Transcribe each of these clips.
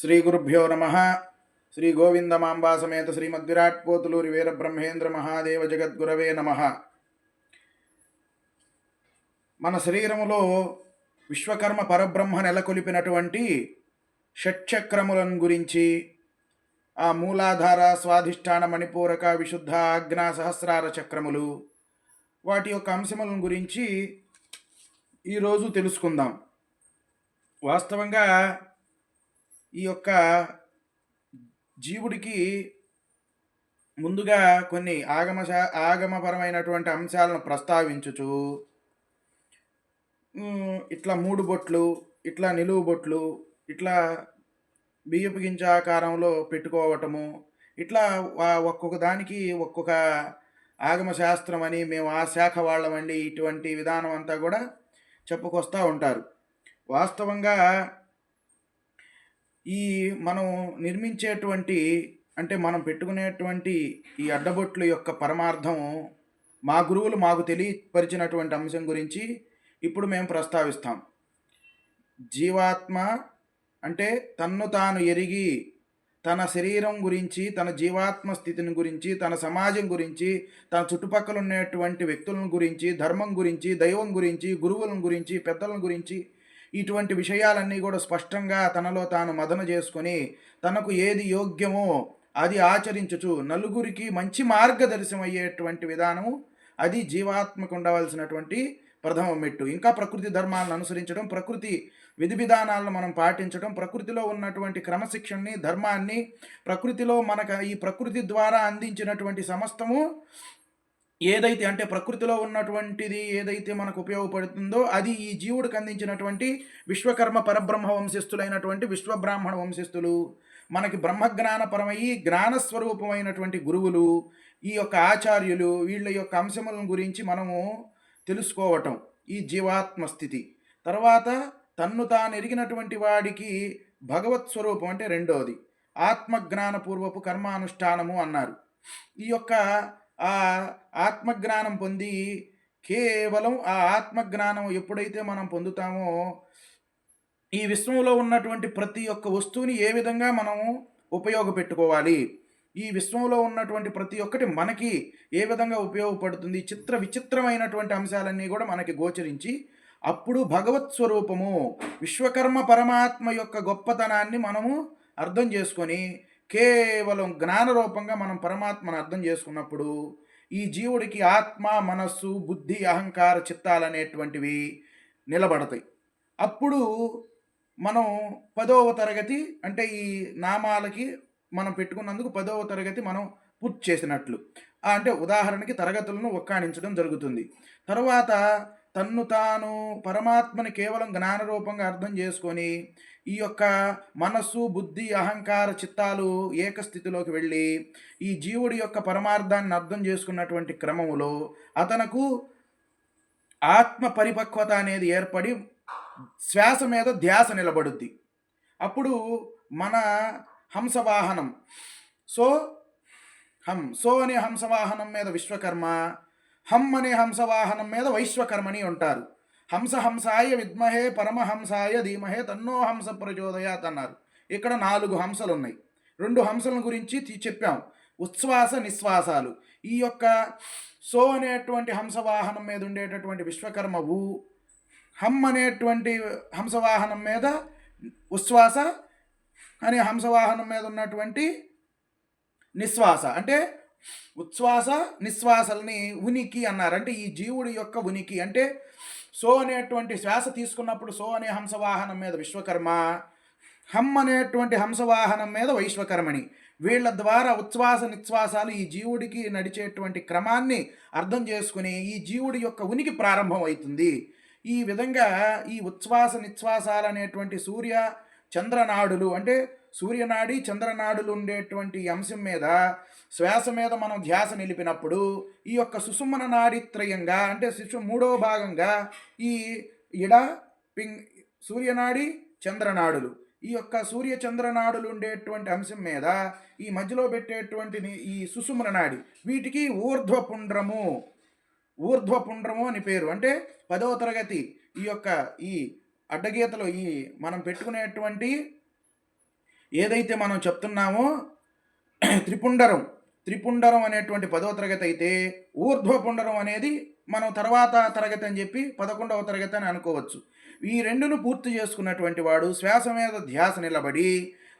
శ్రీ గురుభ్యో నమ. శ్రీ గోవిందమాంబా సమేత శ్రీమద్విరాట్ పోతులూరి వీరబ్రహ్మేంద్ర మహాదేవ జగద్గురవే నమ. మన శరీరములో విశ్వకర్మ పరబ్రహ్మ నెలకొలిపినటువంటి షట్చక్రములను గురించి ఆ మూలాధార స్వాధిష్టాన మణిపూరక విశుద్ధ ఆజ్ఞా సహస్రార చక్రములు వాటి యొక్క అంశములను గురించి ఈరోజు తెలుసుకుందాం. వాస్తవంగా ఈ యొక్క జీవుడికి ముందుగా కొన్ని ఆగమ ఆగమపరమైనటువంటి అంశాలను ప్రస్తావించుచు ఇట్లా మూడు బొట్లు ఇట్లా నిలువు బొట్లు ఇట్లా బియ్యపు గింజ ఆకారంలో పెట్టుకోవటము ఇట్లా ఒక్కొక్క దానికి ఒక్కొక్క ఆగమ శాస్త్రం అని మేము ఆ శాఖ వాళ్ళమండి ఇటువంటి విధానం అంతా కూడా చెప్పుకొస్తూ ఉంటారు. వాస్తవంగా ఈ మనం నిర్మించేటువంటి అంటే మనం పెట్టుకునేటువంటి ఈ అడ్డబొట్లు యొక్క పరమార్థం మా గురువులు మాకు తెలియపరిచినటువంటి అంశం గురించి ఇప్పుడు మేము ప్రస్తావిస్తాం. జీవాత్మ అంటే తన్ను తాను ఎరిగి తన శరీరం గురించి తన జీవాత్మ స్థితిని గురించి తన సమాజం గురించి తన చుట్టుపక్కల ఉన్నటువంటి వ్యక్తులను గురించి ధర్మం గురించి దైవం గురించి గురువులను గురించి పెద్దలను గురించి ఇటువంటి విషయాలన్నీ కూడా స్పష్టంగా తనలో తాను మదన చేసుకొని తనకు ఏది యోగ్యమో అది ఆచరించుచు నలుగురికి మంచి మార్గదర్శనం అయ్యేటువంటి విధానము అది జీవాత్మకు ఉండవలసినటువంటి ప్రథమ మెట్టు. ఇంకా ప్రకృతి ధర్మాలను అనుసరించడం ప్రకృతి విధి విధానాలను మనం పాటించడం ప్రకృతిలో ఉన్నటువంటి క్రమశిక్షణని ధర్మాన్ని ప్రకృతిలో మనకు ఈ ప్రకృతి ద్వారా అందించినటువంటి సమస్తము ఏదైతే అంటే ప్రకృతిలో ఉన్నటువంటిది ఏదైతే మనకు ఉపయోగపడుతుందో అది ఈ జీవుడికి అందించినటువంటి విశ్వకర్మ పరబ్రహ్మ వంశస్థులైనటువంటి విశ్వబ్రాహ్మణ వంశస్థులు మనకి బ్రహ్మజ్ఞానపరమయ్యి జ్ఞానస్వరూపమైనటువంటి గురువులు ఈ యొక్క ఆచార్యులు వీళ్ళ యొక్క అంశములను గురించి మనము తెలుసుకోవటం ఈ జీవాత్మ స్థితి. తర్వాత తన్ను తాను ఎరిగినటువంటి వాడికి భగవత్ స్వరూపం అంటే రెండవది ఆత్మజ్ఞానపూర్వపు కర్మానుష్ఠానము అన్నారు. ఈ యొక్క ఆ ఆత్మజ్ఞానం పొంది కేవలం ఆ ఆత్మజ్ఞానం ఎప్పుడైతే మనం పొందుతామో ఈ విశ్వంలో ఉన్నటువంటి ప్రతి ఒక్క వస్తువుని ఏ విధంగా మనం ఉపయోగపెట్టుకోవాలి? ఈ విశ్వంలో ఉన్నటువంటి ప్రతి ఒక్కటి మనకి ఏ విధంగా ఉపయోగపడుతుంది? చిత్ర విచిత్రమైనటువంటి అంశాలన్నీ కూడా మనకి గోచరించి అప్పుడు భగవత్ స్వరూపము విశ్వకర్మ పరమాత్మ యొక్క గొప్పతనాన్ని మనము అర్థం చేసుకొని కేవలం జ్ఞాన రూపంగా మనం పరమాత్మను అర్థం చేసుకున్నప్పుడు ఈ జీవుడికి ఆత్మ మనస్సు బుద్ధి అహంకార చిత్తాలనేటువంటివి నిలబడతాయి. అప్పుడు మనం పదవ తరగతి అంటే ఈ నామాలకి మనం పెట్టుకున్నందుకు పదవ తరగతి మనం పూర్తి చేసినట్లు. అంటే ఉదాహరణకి తరగతులను ఒక్కాణించడం జరుగుతుంది. తర్వాత తన్ను తాను పరమాత్మని కేవలం జ్ఞానరూపంగా అర్థం చేసుకొని ఈ యొక్క మనస్సు బుద్ధి అహంకార చిత్తాలు ఏకస్థితిలోకి వెళ్ళి ఈ జీవుడి యొక్క పరమార్థాన్ని అర్థం చేసుకున్నటువంటి క్రమములో అతనకు ఆత్మ పరిపక్వత అనేది ఏర్పడి శ్వాస మీద ధ్యాస నిలబడుద్ది. అప్పుడు మన హంసవాహనం. సో హం సో అనే హంసవాహనం మీద విశ్వకర్మ హం అనే హంసవాహనం మీద వైశ్వకర్మని ఉంటారు. హంసహంసాయ విద్మహే పరమహంసాయ ధీమహే తన్నో హంస ప్రచోదయాత్ అన్నారు. ఇక్కడ నాలుగు హంసలు ఉన్నాయి రెండు హంసల గురించి తీ- చెప్పాం. ఉచ్ఛ్వాస నిశ్వాసాలు. ఈ యొక్క సో అనేటువంటి హంసవాహనం మీద ఉండేటటువంటి విశ్వకర్మ ఊ హమ్ అనేటువంటి హంసవాహనం మీద ఉచ్ఛ్వాస అనే హంసవాహనం మీద ఉన్నటువంటి నిశ్వాస. అంటే ఉచ్ఛ్వాస నిశ్వాసల్ని ఉనికి అన్నారు. అంటే ఈ జీవుడి యొక్క ఉనికి. అంటే సో అనేటువంటి శ్వాస తీసుకున్నప్పుడు సో అనే హంసవాహనం మీద విశ్వకర్మ హమ్ అనేటువంటి హంసవాహనం మీద వైశ్వకర్మని వీళ్ళ ద్వారా ఉచ్ఛ్వాస నిశ్వాసాలు ఈ జీవుడికి నడిచేటువంటి క్రమాన్ని అర్థం చేసుకుని ఈ జీవుడి యొక్క ఉనికి ప్రారంభం అవుతుంది ఈ విధంగా ఈ ఉచ్ఛ్వాస నిశ్వాసాలు అనేటువంటి సూర్య చంద్రనాడులు అంటే సూర్యనాడి చంద్రనాడులు ఉండేటువంటి అంశం మీద శ్వాస మీద మనం ధ్యాస నిలిపినప్పుడు ఈ యొక్క సుషుమన నాడిత్రయంగా అంటే శిశు మూడో భాగంగా ఈ ఇడ పింగ్ సూర్యనాడి చంద్రనాడులు. ఈ యొక్క సూర్య చంద్రనాడులు ఉండేటువంటి అంశం మీద ఈ మధ్యలో పెట్టేటువంటి ఈ సుసుమన నాడి. వీటికి ఊర్ధ్వపుండ్రము ఊర్ధ్వపుండ్రము అని పేరు. అంటే పదవ తరగతి ఈ యొక్క ఈ అడ్డగీతలో ఈ మనం పెట్టుకునేటువంటి ఏదైతే మనం చెప్తున్నామో త్రిపుండరం. త్రిపుండరం అనేటువంటి పదవ తరగతి అయితే ఊర్ధ్వపుండరం అనేది మనం తర్వాత తరగతి అని చెప్పి పదకొండవ తరగతి అని అనుకోవచ్చు. ఈ రెండును పూర్తి చేసుకున్నటువంటి వాడు శ్వాస మీద ధ్యాస నిలబడి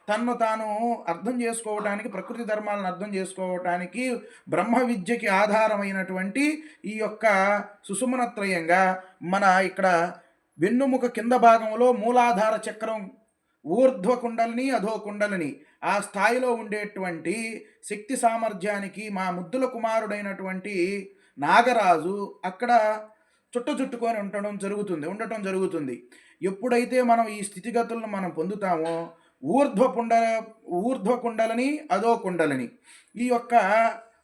తన్ను తాను అర్థం చేసుకోవటానికి ప్రకృతి ధర్మాలను అర్థం చేసుకోవటానికి బ్రహ్మ విద్యకి ఆధారమైనటువంటి ఈ యొక్క సుసుమనత్రయంగా మన ఇక్కడ వెన్నుముక కింద భాగంలో మూలాధార చక్రం ఊర్ధ్వ కుండలిని అధో కుండలిని ఆ స్థాయిలో ఉండేటువంటి శక్తి సామర్థ్యానికి మా ముద్దుల కుమారుడైనటువంటి నాగరాజు అక్కడ చుట్ట చుట్టుకొని ఉండటం జరుగుతుంది ఉండటం జరుగుతుంది. ఎప్పుడైతే మనం ఈ స్థితిగతులను మనం పొందుతామో ఊర్ధ్వ కుండ ఊర్ధ్వ కుండలని అదో కుండలని ఈ యొక్క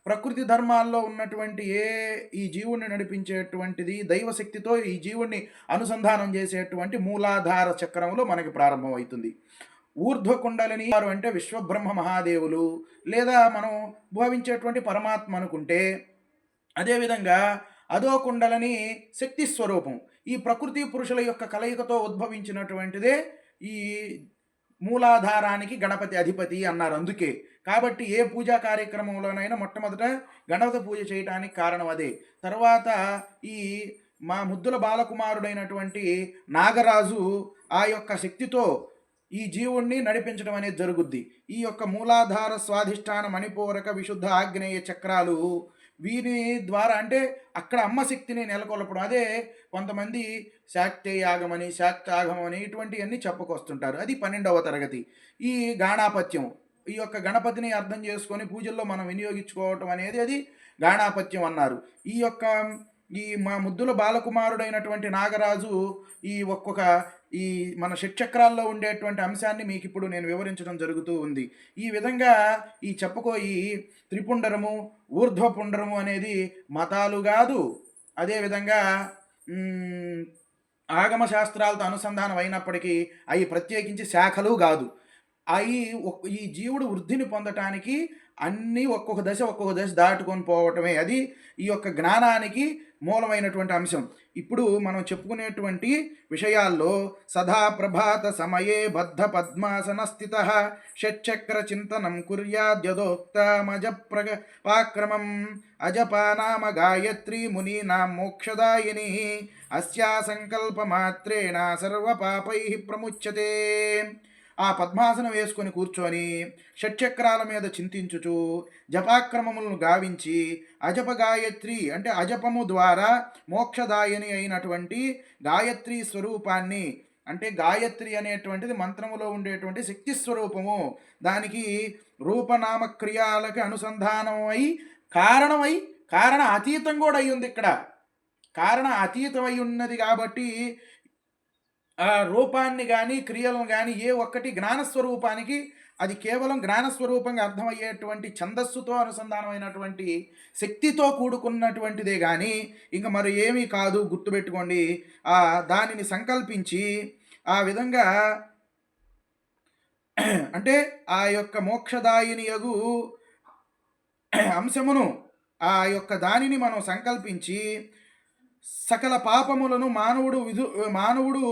ప్రకృతి ధర్మాల్లో ఉన్నటువంటి ఏ ఈ జీవుణ్ణి నడిపించేటువంటిది దైవశక్తితో ఈ జీవుణ్ణి అనుసంధానం చేసేటువంటి మూలాధార చక్రంలో మనకి ప్రారంభమవుతుంది. ఊర్ధ్వ కుండలిని వారు అంటే విశ్వబ్రహ్మ మహాదేవులు లేదా మనం భావించేటువంటి పరమాత్మ అనుకుంటే అదేవిధంగా అదో కుండలని శక్తి స్వరూపం ఈ ప్రకృతి పురుషుల యొక్క కలయికతో ఉద్భవించినటువంటిదే ఈ మూలాధారానికి గణపతి అధిపతి అన్నారు. అందుకే కాబట్టి ఏ పూజా కార్యక్రమంలోనైనా మొట్టమొదట గణపతి పూజ చేయటానికి కారణం అదే. తర్వాత ఈ మా ముద్దుల బాలకుమారుడైనటువంటి నాగరాజు ఆ యొక్క శక్తితో ఈ జీవుణ్ణి నడిపించడం అనేది జరుగుద్ది. ఈ యొక్క మూలాధార స్వాధిష్టాన మణిపూరక విశుద్ధ ఆగ్నేయ చక్రాలు వీరి ద్వారా అంటే అక్కడ అమ్మ శక్తిని నెలకొల్పడం. అదే కొంతమంది శాక్తే యాగమని శాక్తాగమని ఇటువంటివన్నీ చెప్పుకొస్తుంటారు. అది పన్నెండవ తరగతి. ఈ గాణాపత్యం ఈ యొక్క గణపతిని అర్థం చేసుకొని పూజల్లో మనం వినియోగించుకోవటం అనేది అది గాణాపత్యం అన్నారు. ఈ యొక్క ఈ మా ముద్దుల బాలకుమారుడైనటువంటి నాగరాజు ఈ ఒక్కొక్క ఈ మన షట్చక్రాల్లో ఉండేటువంటి అంశాన్ని మీకు ఇప్పుడు నేను వివరించడం జరుగుతూ ఉంది. ఈ విధంగా ఈ చెప్పుకోయి త్రిపుండరము ఊర్ధ్వపుండరము అనేది మతాలు కాదు. అదేవిధంగా ఆగమ శాస్త్రాలతో అనుసంధానం అయినప్పటికీ అవి ప్రత్యేకించి శాఖలు కాదు. అవి ఈ జీవుడు వృద్ధిని పొందటానికి అన్నీ ఒక్కొక్క దశ ఒక్కొక్క దశ దాటుకొని పోవటమే. అది ఈ యొక్క జ్ఞానానికి మూలమైనటువంటి అంశం. ఇప్పుడు మనం చెప్పుకునేటువంటి విషయాల్లో సదా ప్రభాత సమయే బద్ధ పద్మాసన స్థిత షట్చక్ర చింతనం కుర్యాద్యదోక్తమజ ప్రగ పాక్రమం అజపానామ గాయత్రి మునీనాం మోక్షదాయిని అస్యా సంకల్పమాత్రేణ సర్వపాపై ప్రముచ్యతే. ఆ పద్మాసనం వేసుకొని కూర్చొని షట్చక్రాల మీద చింతించుచు జపాక్రమములను గావించి అజప గాయత్రి అంటే అజపము ద్వారా మోక్షదాయని అయినటువంటి గాయత్రి స్వరూపాన్ని అంటే గాయత్రి అనేటువంటిది మంత్రములో ఉండేటువంటి శక్తి స్వరూపము. దానికి రూపనామ క్రియాలకి అనుసంధానమై కారణమై కారణ అతీతం కూడా అయ్యింది ఇక్కడ. కారణ అతీతమై ఉన్నది కాబట్టి రూపాన్ని కానీ క్రియలను కానీ ఏ ఒక్కటి జ్ఞానస్వరూపానికి అది కేవలం జ్ఞానస్వరూపంగా అర్థమయ్యేటువంటి ఛందస్సుతో అనుసంధానమైనటువంటి శక్తితో కూడుకున్నటువంటిదే కానీ ఇంక మరి ఏమీ కాదు గుర్తుపెట్టుకోండి. ఆ దానిని సంకల్పించి ఆ విధంగా అంటే ఆ యొక్క మోక్షదాయిని యగు అంశమును ఆ యొక్క దానిని మనం సంకల్పించి సకల పాపములను మానవుడు విధు మానవుడు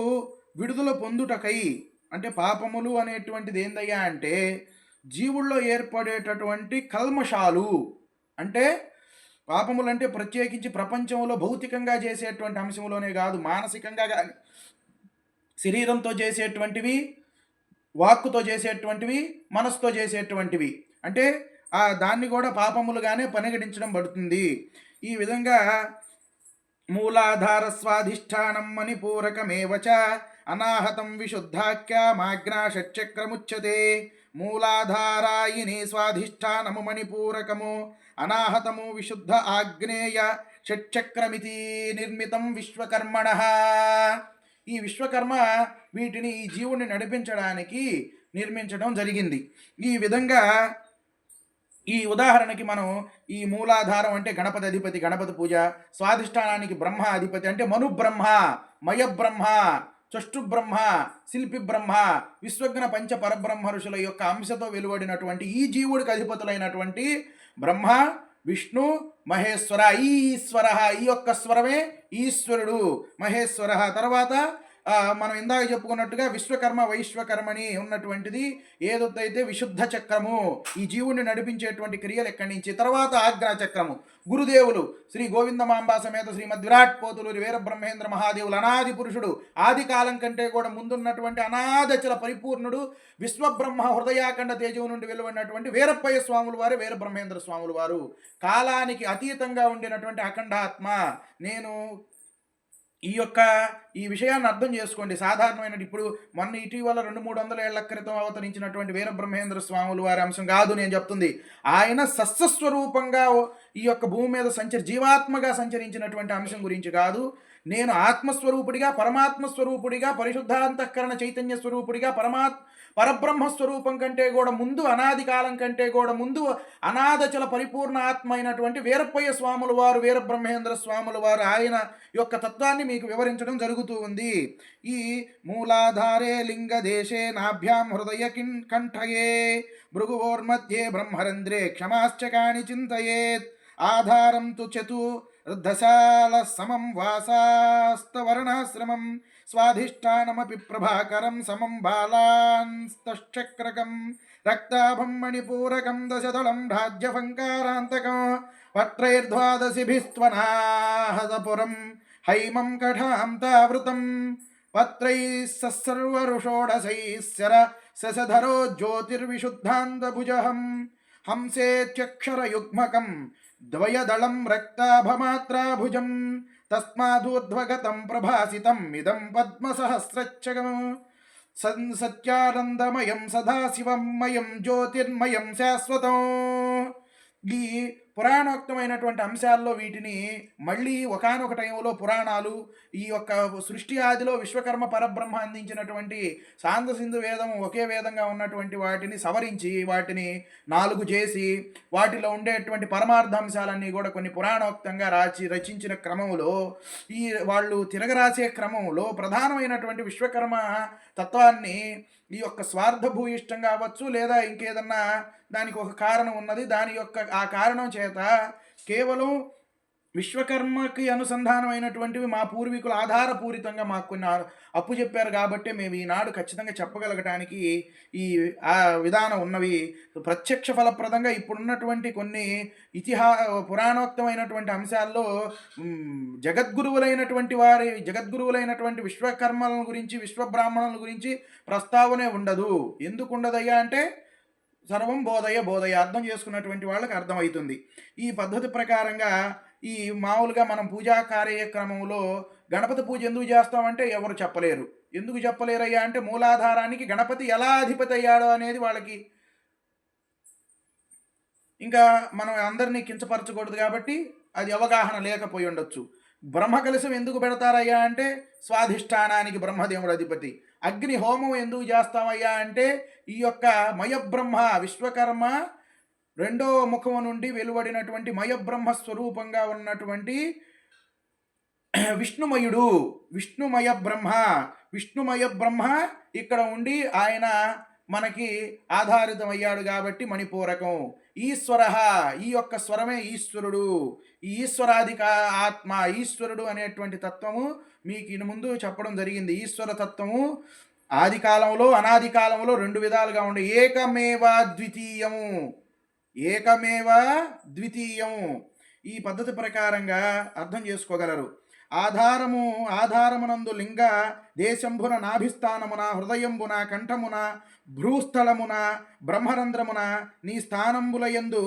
విడుదల పొందుటకై. అంటే పాపములు అనేటువంటిది ఏందయ్యా అంటే జీవుల్లో ఏర్పడేటటువంటి కల్మషాలు. అంటే పాపములు అంటే ప్రత్యేకించి ప్రపంచంలో భౌతికంగా చేసేటువంటి అంశంలోనే కాదు మానసికంగా కానీ శరీరంతో చేసేటువంటివి వాక్కుతో చేసేటువంటివి మనసుతో చేసేటువంటివి. అంటే ఆ దాన్ని కూడా పాపములుగానే పనిగడించడం పడుతుంది. ఈ విధంగా మూలాధార స్వాధిష్టానం మణిపూరకమేవ చ అనాహతం విశుద్ధాఖ్యామాగ్నాషట్చక్రముచ్యతే మూలాధారాయిని స్వాధిష్టానము మణిపూరకము అనాహతము విశుద్ధ ఆగ్నేయ షట్చక్రమితి నిర్మితం విశ్వకర్మణ. ఈ విశ్వకర్మ వీటిని ఈ జీవుని నడిపించడానికి నిర్మించడం జరిగింది. ఈ విధంగా ఈ ఉదాహరణకి మనం ఈ మూలాధారం అంటే గణపతి అధిపతి గణపతి పూజ స్వాధిష్టానానికి బ్రహ్మ అధిపతి అంటే మను బ్రహ్మ మయ బ్రహ్మ చష్టు బ్రహ్మ శిల్పి బ్రహ్మ విశ్వజ్ఞ పంచ పరబ్రహ్మ ఋషుల యొక్క అంశతో వెలువడినటువంటి ఈ జీవుడికి అధిపతులైనటువంటి బ్రహ్మ విష్ణు మహేశ్వర ఈ ఈశ్వర ఈ యొక్క స్వరమే ఈశ్వరుడు మహేశ్వర. తర్వాత మనం ఇందాక చెప్పుకున్నట్టుగా విశ్వకర్మ వైశ్వకర్మని ఉన్నటువంటిది ఏదైతే విశుద్ధ చక్రము ఈ జీవుణ్ణి నడిపించేటువంటి క్రియలు ఎక్కడి నుంచి? తర్వాత ఆగ్రా చక్రము. గురుదేవులు శ్రీ గోవిందమాంబా సమేత శ్రీమద్ విరాట్ పోతులు వీరబ్రహ్మేంద్ర మహాదేవులు అనాది పురుషుడు ఆది కాలం కంటే కూడా ముందున్నటువంటి అనాదచల పరిపూర్ణుడు విశ్వబ్రహ్మ హృదయాఖండ తేజవు నుండి వెలువడినటువంటి వీరప్పయ్య స్వాములు వారు వీరబ్రహ్మేంద్ర స్వాములు వారు. కాలానికి అతీతంగా ఉండినటువంటి అఖండాత్మ నేను ఈ యొక్క ఈ విషయాన్ని అర్థం చేసుకోండి. సాధారణమైన ఇప్పుడు మొన్న ఇటీవల రెండు మూడు వందల ఏళ్ళ క్రితం అవతరించినటువంటి వీరబ్రహ్మేంద్ర స్వాములు వారి అంశం కాదు నేను చెప్తుంది. ఆయన సస్వస్వరూపంగా ఈ యొక్క భూమి మీద సంచరి జీవాత్మగా సంచరించినటువంటి అంశం గురించి కాదు. నేను ఆత్మస్వరూపుడిగా పరమాత్మ స్వరూపుడిగా పరిశుద్ధాంతఃకరణ చైతన్య స్వరూపుడిగా పరమాత్ పరబ్రహ్మ స్వరూపం కంటే కూడా ముందు అనాది కాలం కంటే కూడా ముందు అనాథచల పరిపూర్ణ ఆత్మ అయినటువంటి వీరప్పయ్య స్వాముల వారు వీరబ్రహ్మేంద్ర స్వాముల వారు ఆయన యొక్క తత్వాన్ని మీకు వివరించడం జరుగుతూ ఉంది. ఈ మూలాధారే లింగ దేశే నాభ్యాం హృదయ కిం కంఠయే భృగువోర్మధ్యే బ్రహ్మరంధ్రే క్షమాశ్చకాని చింతయేత్ ఆధారం తు చతు వృద్ధశాల సమం వాసాస్తవర్ణాశ్రమం स्वाधिष्ठानमपि प्रभाकरं समं बालांस्तश्चक्रकं रक्ताभं मणिपूरकं दशदलं राज्यफङ्कारान्तकं पत्रैर्द्वादशिभिस्त्वनाहदपुरं हैमं कठांतावृतं पत्रैः सस्सर्वरुषोढसैः ससधरो ज्योतिर्विशुद्धान्तभुजहं हंसेत्यक्षरयुग्मकं द्वयदलं रक्ताभमात्राभुजम् తస్మాదూర్ధ్వగతం ప్రభాసితం ఇదం పద్మసహస్రచ్చగం. సన్ సత్యానందమయం సదాశివమయం జ్యోతిర్మయం శాశ్వతం. ఈ పురాణోక్తమైనటువంటి అంశాల్లో వీటిని మళ్ళీ ఒకానొక టైంలో పురాణాలు ఈ యొక్క సృష్టి ఆదిలో విశ్వకర్మ పరబ్రహ్మ అందించినటువంటి సాంద వేదం ఒకే వేదంగా ఉన్నటువంటి వాటిని సవరించి వాటిని నాలుగు చేసి వాటిలో ఉండేటువంటి పరమార్థాంశాలన్నీ కూడా కొన్ని పురాణోక్తంగా రాచి రచించిన క్రమంలో ఈ వాళ్ళు తిరగరాసే క్రమంలో ప్రధానమైనటువంటి విశ్వకర్మ తత్వాన్ని ఈ యొక్క స్వార్థభూయిష్టం కావచ్చు లేదా ఇంకేదన్నా దానికి ఒక కారణం ఉన్నది. దాని యొక్క ఆ కారణం చేత కేవలం విశ్వకర్మకి అనుసంధానమైనటువంటివి మా పూర్వీకులు ఆధారపూరితంగా మాకు కొన్ని అప్పు చెప్పారు కాబట్టి మేము ఈనాడు ఖచ్చితంగా చెప్పగలగటానికి ఈ ఆ విధానం ఉన్నవి ప్రత్యక్ష ఫలప్రదంగా ఇప్పుడున్నటువంటి కొన్ని ఇతిహా పురాణోక్తమైనటువంటి అంశాల్లో జగద్గురువులైనటువంటి వారి జగద్గురువులైనటువంటి విశ్వకర్మల గురించి విశ్వబ్రాహ్మణుల గురించి ప్రస్తావనే ఉండదు. ఎందుకు ఉండదయ్యా అంటే సర్వం బోధయ బోధయ అర్థం చేసుకున్నటువంటి వాళ్ళకి అర్థమవుతుంది. ఈ పద్ధతి ప్రకారంగా ఈ మామూలుగా మనం పూజా కార్యక్రమంలో గణపతి పూజ ఎందుకు చేస్తామంటే ఎవరు చెప్పలేరు. ఎందుకు చెప్పలేరయ్యా అంటే మూలాధారానికి గణపతి ఎలా అధిపతి అయ్యాడో అనేది వాళ్ళకి ఇంకా మనం అందరినీ కించపరచకూడదు కాబట్టి అది అవగాహన లేకపోయి ఉండొచ్చు. బ్రహ్మ కలశం ఎందుకు పెడతారయ్యా అంటే స్వాధిష్టానానికి బ్రహ్మదేవుడు అధిపతి. అగ్ని హోమం ఎందుకు చేస్తామయ్యా అంటే ఈ యొక్క మయబ్రహ్మ విశ్వకర్మ రెండో ముఖము నుండి వెలువడినటువంటి మయబ్రహ్మ స్వరూపంగా ఉన్నటువంటి విష్ణుమయుడు. విష్ణుమయ బ్రహ్మ. విష్ణుమయ బ్రహ్మ ఇక్కడ ఉండి ఆయన మనకి ఆధారితమయ్యాడు కాబట్టి మణిపూరకం. ఈశ్వర ఈ యొక్క స్వరమే ఈశ్వరుడు. ఈ ఈశ్వరాధిక ఆత్మ ఈశ్వరుడు అనేటువంటి తత్వము మీకు ఇను ముందు చెప్పడం జరిగింది. ఈశ్వర తత్వము ఆది కాలంలో అనాది కాలంలో రెండు విధాలుగా ఉండే. ఏకమేవ ద్వితీయము. ఏకమేవ ద్వితీయము. ఈ పద్ధతి ప్రకారంగా అర్థం చేసుకోగలరు. ఆధారము ఆధారమునందు లింగ దేశంభున నాభిస్థానమున హృదయంబున కంఠమున భ్రూస్థలమున బ్రహ్మరంధ్రమున నీ స్థానంబులయందు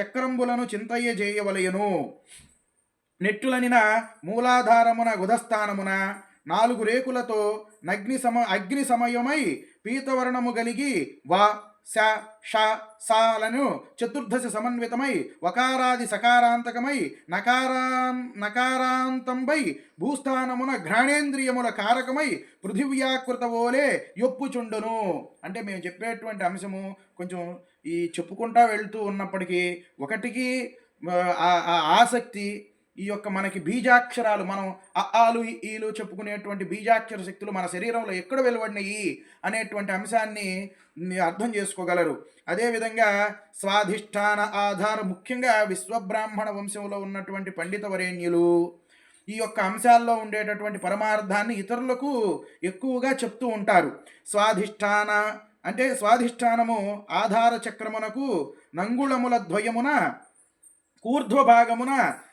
చక్రంబులను చింతయ్య చేయవలయను నెట్టులనిన మూలాధారమున గుధస్థానమున నాలుగు రేకులతో నగ్ని సమ అగ్ని సమయమై పీతవర్ణము కలిగి వా శ ష సాలను చతుర్దశ సమన్వితమై వకారాది సకారాంతకమై నకారా నకారాంతంపై భూస్థానమున ఘ్రాణేంద్రియముల కారకమై పృథివ్యాకృత ఓలే యొప్పుచుండును. అంటే మేము చెప్పేటువంటి అంశము కొంచెం ఈ చెప్పుకుంటా వెళ్తూ ఉన్నప్పటికీ ఒకటికి ఆ ఆసక్తి ఈ యొక్క మనకి బీజాక్షరాలు మనం అఆలు ఈలు చెప్పుకునేటువంటి బీజాక్షర శక్తులు మన శరీరంలో ఎక్కడ వెలువడినాయి అనేటువంటి అంశాన్ని అర్థం చేసుకోగలరు. అదేవిధంగా స్వాధిష్టాన ఆధార ముఖ్యంగా విశ్వబ్రాహ్మణ వంశంలో ఉన్నటువంటి పండిత వరేణ్యులు ఈ యొక్క అంశాల్లో ఉండేటటువంటి పరమార్థాన్ని ఇతరులకు ఎక్కువగా చెప్తూ ఉంటారు. స్వాధిష్టాన అంటే స్వాధిష్టానము ఆధార చక్రమునకు నంగుళముల ద్వయమున ఊర్ధ్వభాగమున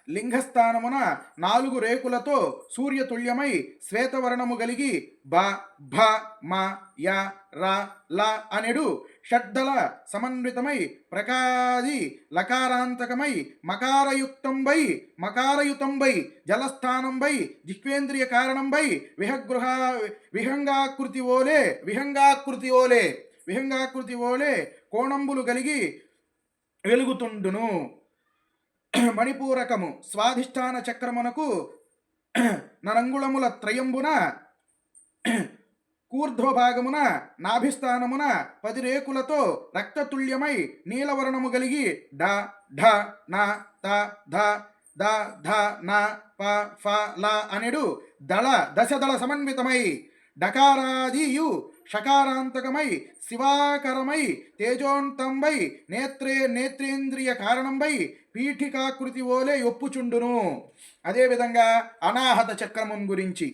లింగస్థానమున నాలుగు రేకులతో సూర్యతుల్యమై శ్వేతవర్ణము కలిగి బ భ మ య ర ల అనెడు షడ్దల సమన్వితమై ప్రకాది లకారాంతకమై మకారయుక్తంబై మకారయుతంబై జలస్థానంబై జిహ్వేంద్రియ కారణంబై విహగృహ విహంగాకృతి ఓలే విహంగాకృతి ఓలే విహంగాకృతి ఓలే కోణంబులు కలిగి వెలుగుతుండును. మణిపూరకము స్వాధిష్టాన చక్రమునకు నరంగుళముల త్రయంబున కూర్ధ్వభాగమున నాభిస్థానమున పది రేకులతో రక్తతుల్యమై నీలవర్ణము కలిగి డ ఢ న త ధ ద ధ న ప ఫ ల అనెడు దళ దశదళ సమన్వితమై డకారాదియు షకారాంతకమై శివాకరమై తేజోంతంబై నేత్రే నేత్రేంద్రియ కారణంబై పీఠికాకృతి ఓలే ఒప్పుచుండును. అదేవిధంగా అనాహత చక్రమం గురించి.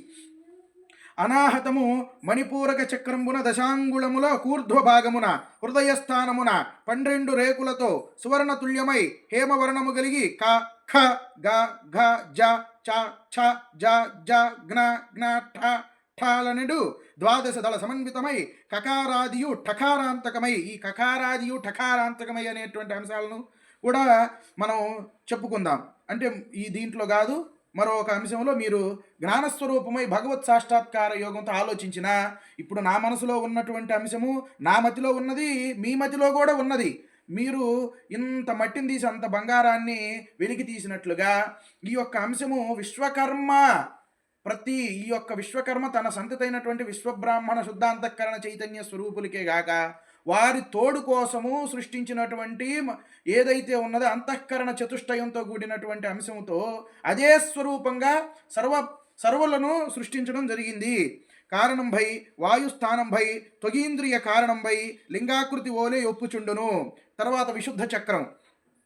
అనాహతము మణిపూరక చక్రంబున దశాంగుళముల కూర్ధ్వభాగమున హృదయస్థానమున పన్నెండు రేకులతో సువర్ణతుల్యమై హేమవర్ణము కలిగి క ఖ గ ఘ జ చ ఛ జ జ జ్ఞ జ్ఞ ఠ ఠాలనుడు ద్వాదశ దళ సమన్వితమై కకారాదియు ఠకారాంతకమై ఈ కకారాదియు ఠకారాంతకమై అనేటువంటి అంశాలను కూడా మనం చెప్పుకుందాం. అంటే ఈ దీంట్లో కాదు మరో ఒక అంశంలో మీరు జ్ఞానస్వరూపమై భగవత్ సాక్షాత్కార యోగంతో ఆలోచించిన ఇప్పుడు నా మనసులో ఉన్నటువంటి అంశము నా మతిలో ఉన్నది మీ మతిలో కూడా ఉన్నది. మీరు ఇంత మట్టిని తీసి అంత బంగారాన్ని వెలికి తీసినట్లుగా ఈ యొక్క అంశము విశ్వకర్మ ప్రతి ఈ యొక్క విశ్వకర్మ తన సంతతైనటువంటి విశ్వబ్రాహ్మణ శుద్ధాంతఃకరణ చైతన్య స్వరూపులకే గాక వారి తోడు కోసము సృష్టించినటువంటి ఏదైతే ఉన్నదో అంతఃకరణ చతుష్టయంతో కూడినటువంటి అంశముతో అదే స్వరూపంగా సర్వ సర్వులను సృష్టించడం జరిగింది. కారణం భై వాయుస్థానం భై త్వగీంద్రియ కారణం భై లింగాకృతి ఓలే ఒప్పుచుండును. తర్వాత విశుద్ధ చక్రం.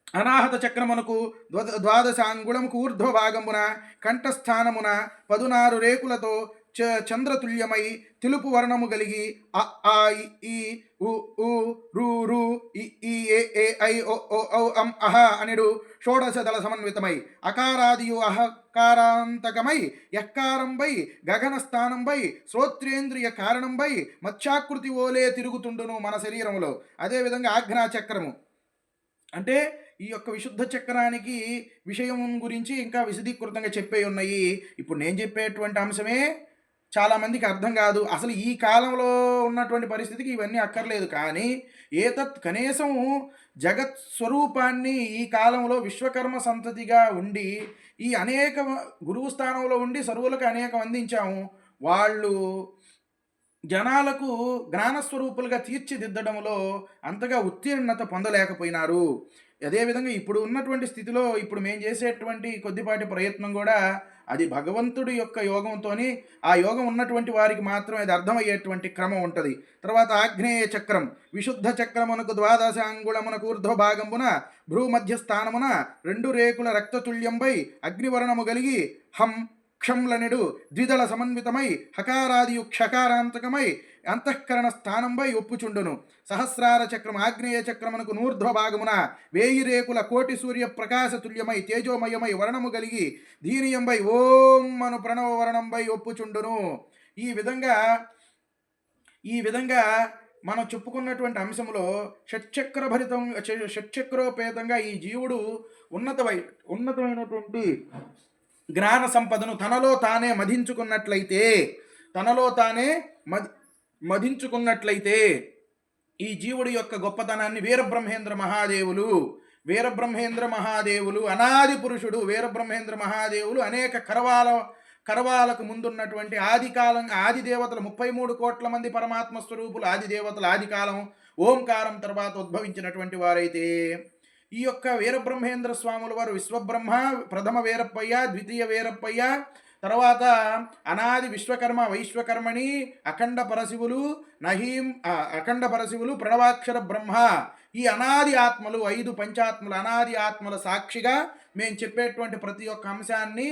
అనాహత చక్రమునకు ద్వాద ద్వాదశ అంగుళముకు ఊర్ధ్వభాగమున కంఠస్థానమున పదునారు రేకులతో చ చంద్రతుల్యమై తెలుపు వర్ణము కలిగి అ ఆ ఇ, ఈ ఉ ఉ రు రు ఇ ఈ ఏ ఏ ఐ ఓ ఓ ఔ అం అహ అనిడు షోడశ దళ సమన్వితమై అకారాదియు అహకారాంతకమై యక్కారంబై గగనస్థానంబై శ్రోత్రేంద్రియ కారణంబై మత్స్యాకృతి ఓలే తిరుగుతుండును మన శరీరములో. అదేవిధంగా ఆజ్ఞా చక్రము. అంటే ఈ యొక్క విశుద్ధ చక్రానికి విషయం గురించి ఇంకా విశదీకృతంగా చెప్పే ఉన్నాయి. ఇప్పుడు నేను చెప్పేటువంటి అంశమే చాలామందికి అర్థం కాదు. అసలు ఈ కాలంలో ఉన్నటువంటి పరిస్థితికి ఇవన్నీ అక్కర్లేదు. కానీ ఏతత్ కనీసం జగత్ స్వరూపాన్ని ఈ కాలంలో విశ్వకర్మ సంతతిగా ఉండి ఈ అనేక గురువు స్థానంలో ఉండి సరువులకు అనేకం అందించాము. వాళ్ళు జనాలకు జ్ఞానస్వరూపులుగా తీర్చిదిద్దడంలో అంతగా ఉత్తీర్ణత పొందలేకపోయినారు. అదేవిధంగా ఇప్పుడు ఉన్నటువంటి స్థితిలో ఇప్పుడు మేము చేసేటువంటి కొద్దిపాటి ప్రయత్నం కూడా అది భగవంతుడి యొక్క యోగంతోని ఆ యోగం ఉన్నటువంటి వారికి మాత్రం అది అర్థమయ్యేటువంటి క్రమం ఉంటుంది. తర్వాత ఆగ్నేయ చక్రం విశుద్ధ చక్రమునకు ద్వాదశ అంగుళమునకు ఊర్ధ్వ భాగమున భ్రూమధ్య స్థానమున రెండు రేకుల రక్తతుల్యంపై అగ్నివర్ణము కలిగి హం క్షంలనుడు ద్విదళ సమన్వితమై హకారాదియు క్షకారాంతకమై అంతఃకరణ స్థానంపై ఒప్పుచుండును. సహస్రార చక్రం ఆగ్నేయ చక్రమునకు నూర్ధ్వ భాగమున వేయి రేకుల కోటి సూర్య ప్రకాశ తుల్యమై తేజోమయమై వర్ణము కలిగి దీనియంబై ఓం అను ప్రణవ వర్ణంపై ఒప్పుచుండును. ఈ విధంగా ఈ విధంగా మనం చెప్పుకున్నటువంటి అంశంలో షట్చక్ర భరితం షట్చక్రోపేతంగా ఈ జీవుడు ఉన్నతమై ఉన్నతమైనటువంటి జ్ఞాన సంపదను తనలో తానే మధించుకున్నట్లయితే తనలో తానే మధి మదించుకున్నట్లయితే ఈ జీవుడి యొక్క గొప్పతనాన్ని వీరబ్రహ్మేంద్ర మహాదేవులు వీరబ్రహ్మేంద్ర మహాదేవులు అనాది పురుషుడు వీరబ్రహ్మేంద్ర మహాదేవులు అనేక కరవాల కరవాలకు ముందున్నటువంటి ఆదికాలం ఆది దేవతలు ముప్పై మూడు కోట్ల మంది పరమాత్మ స్వరూపులు ఆది దేవతలు ఆదికాలం ఓంకారం తర్వాత ఉద్భవించినటువంటి వారైతే ఈ యొక్క వీరబ్రహ్మేంద్ర స్వాముల వారు విశ్వబ్రహ్మ ప్రథమ వీరప్పయ్య ద్వితీయ వీరప్పయ్య తర్వాత అనాది విశ్వకర్మ వైశ్వకర్మణి అఖండ పరశివులు నహీం అఖండ పరశివులు ప్రణవాక్షర బ్రహ్మ. ఈ అనాది ఆత్మలు ఐదు పంచాత్మలు అనాది ఆత్మల సాక్షిగా మేము చెప్పేటువంటి ప్రతి ఒక్క అంశాన్ని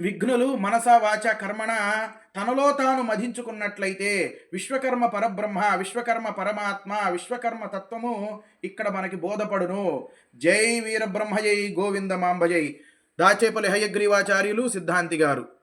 విఘ్నులు మనస వాచ కర్మణ తనలో తాను మధించుకున్నట్లయితే విశ్వకర్మ పరబ్రహ్మ విశ్వకర్మ పరమాత్మ విశ్వకర్మ తత్వము ఇక్కడ మనకి బోధపడును. జై వీరబ్రహ్మ జై గోవింద మాంబజై దాచేపల్లి హయగ్రీవాచార్యులు సిద్ధాంతి గారు.